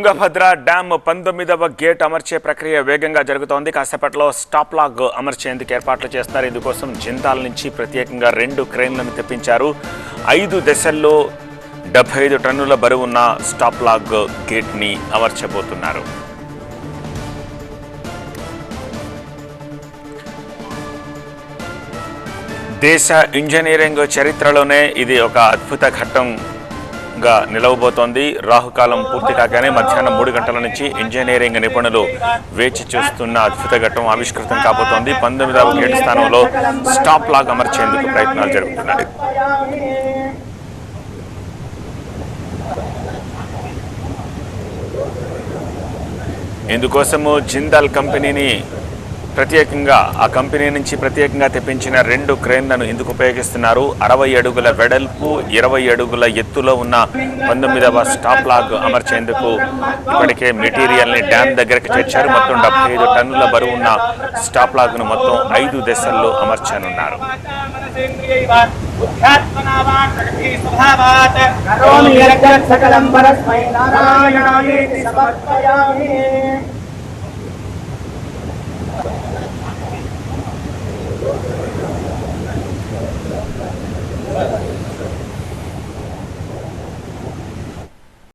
Tungabhadra dam పంతొమ్మిదవ gate అమర్చే ప్రక్రియ వేగంగా జరుగుతోంది. కాసేపట్లో స్టాప్ లాగ్ అమర్చేందుకు ఏర్పాట్లు చేస్తున్నారు. ఇందుకోసం జింతాల నుంచి ప్రత్యేకంగా రెండు క్రేన్లను తెప్పించారు. ఐదు దశల్లో డెబ్బై ఐదు టన్నుల బరువున్న స్టాప్ లాగ్ గేట్ని అమర్చబోతున్నారు. దేశ ఇంజనీరింగ్ చరిత్రలోనే ఇది ఒక అద్భుత ఘట్టం. గా నిలవబోతోంది. రాహుకాలం పూర్తి కాగానే మధ్యాహ్నం మూడు గంటల నుంచి ఇంజనీరింగ్ నిపుణులు వేచి చూస్తున్న అద్భుత ఘట్టం ఆవిష్కృతం కాబోతోంది. పంతొమ్మిదవ గేట్ స్థానంలో స్టాప్ లాగ్ అమర్చేందుకు ప్రయత్నాలు జరుగుతున్నాయి. ఇందుకోసము జిందాల్ కంపెనీని ప్రత్యేకంగా ఆ కంపెనీ నుంచి ప్రత్యేకంగా తెప్పించిన రెండు క్రేన్లను ఎందుకు ఉపయోగిస్తున్నారు? అరవై అడుగుల వెడల్పు ఇరవై అడుగుల ఎత్తులో ఉన్న పంతొమ్మిదవ స్టాప్ లాగ్ అమర్చేందుకు ఇప్పటికే మెటీరియల్ని డ్యామ్ దగ్గరకు తెచ్చారు మొత్తం డెబ్బై ఐదు టన్నుల బరువు ఉన్న స్టాప్ లాగ్ను మొత్తం ఐదు దశల్లో అమర్చనున్నారు. సకలం